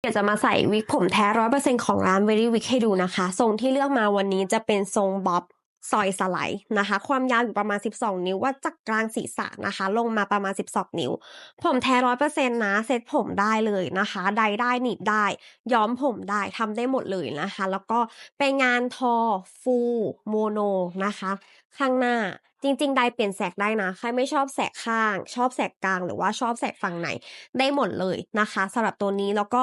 เดี๋ยวจะมาใส่วิกผมแท้ร้อยเปอร์เซ็นของร้าน Very Wig ให้ดูนะคะ ทรงที่เลือกมาวันนี้จะเป็นทรงบ๊อบ ซอยสไลด์นะคะ ความยาวอยู่ประมาณ 12 นิ้วว่าจากกลางศีรษะนะคะ ลงมาประมาณ 12 นิ้ว ผมแท้ร้อยเปอร์เซ็นต์นะ เซ็ตผมได้เลยนะคะ ใดได้หนีบได้ ย้อมผมได้ทำได้หมดเลยนะคะ แล้วก็เป็นงานทอฟูโมโนนะคะ ข้างหน้าจริงๆใดเปลี่ยนแสกได้นะ ใครไม่ชอบแสกข้าง ชอบแสกกลาง หรือว่าชอบแสกฝั่งไหน ได้หมดเลยนะคะสำหรับตัวนี้แล้วก็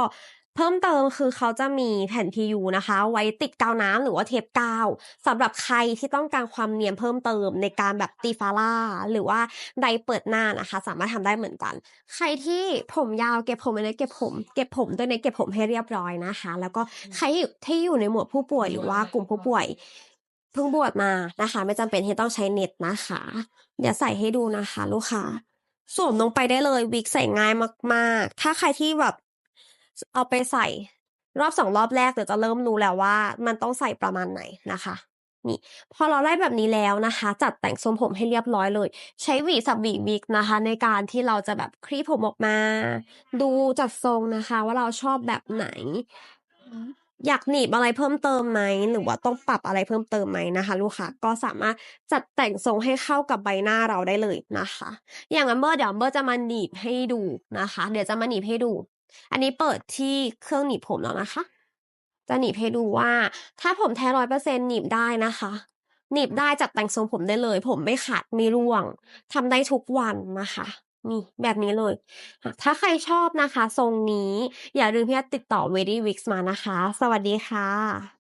เพิ่มเติมคือเขาจะมีแผ่น PU นะคะ ไว้ติดกาวน้ำหรือว่าเทปกาวสำหรับใครที่ต้องการความเนียนเพิ่มเติมในการแบบตีฟาร่าหรือว่าใดเปิดหน้านะคะ สามารถทำได้เหมือนกัน ใครที่ผมยาวเก็บผมไม่ได้เก็บผม เก็บผมด้วยในเก็บผมให้เรียบร้อยนะคะ แล้วก็ใครที่อยู่ในหมวดผู้ป่วยหรือว่ากลุ่มผู้ป่วยเพิ่งบวชมานะคะ ไม่จำเป็นที่ต้องใช้เน็ตนะคะเดี๋ยวใส่ให้ดูนะคะ ลูกค้าสวมลงไปได้เลยวิกใส่ง่ายมาก ๆ ถ้าใครที่แบบ เอาไปใส่รอบสองรอบแรกเดี๋ยวจะเริ่มรู้แล้วว่า มันต้องใส่ประมาณไหนนะคะนี่พอเราได้แบบนี้แล้วนะคะ จัดแต่งทรงผมให้เรียบร้อยเลย ใช้หวีสับหวีวิกนะคะ ในการที่เราจะแบบคลี่ผมออกมา ดูจัดทรงนะคะ ว่าเราชอบแบบไหน อยากหนีบอะไรเพิ่มเติมไหมหรือว่าต้องปรับอะไรเพิ่มเติมไหมนะคะ ลูกค้าก็สามารถจัดแต่งทรงให้เข้ากับใบหน้าเราได้เลยนะคะ อย่างอัมเบอร์เดี๋ยวอัมเบอร์จะมาหนีบให้ดูนะคะ เดี๋ยวจะมาหนีบให้ดู อันนี้เปิดที่เครื่องหนีบผมแล้วนะคะ จะหนีบให้ดูว่า ถ้าผมแท้ร้อยเปอร์เซ็นหนีบได้นะคะหนีบได้จัดแต่งทรงผมได้เลย ผมไม่ขาดไม่ร่วงทำได้ทุกวันนะคะนี่แบบนี้เลย ถ้าใครชอบนะคะ ทรงนี้อย่าลืมที่จะติดต่อ Very Wix มานะคะ สวัสดีค่ะ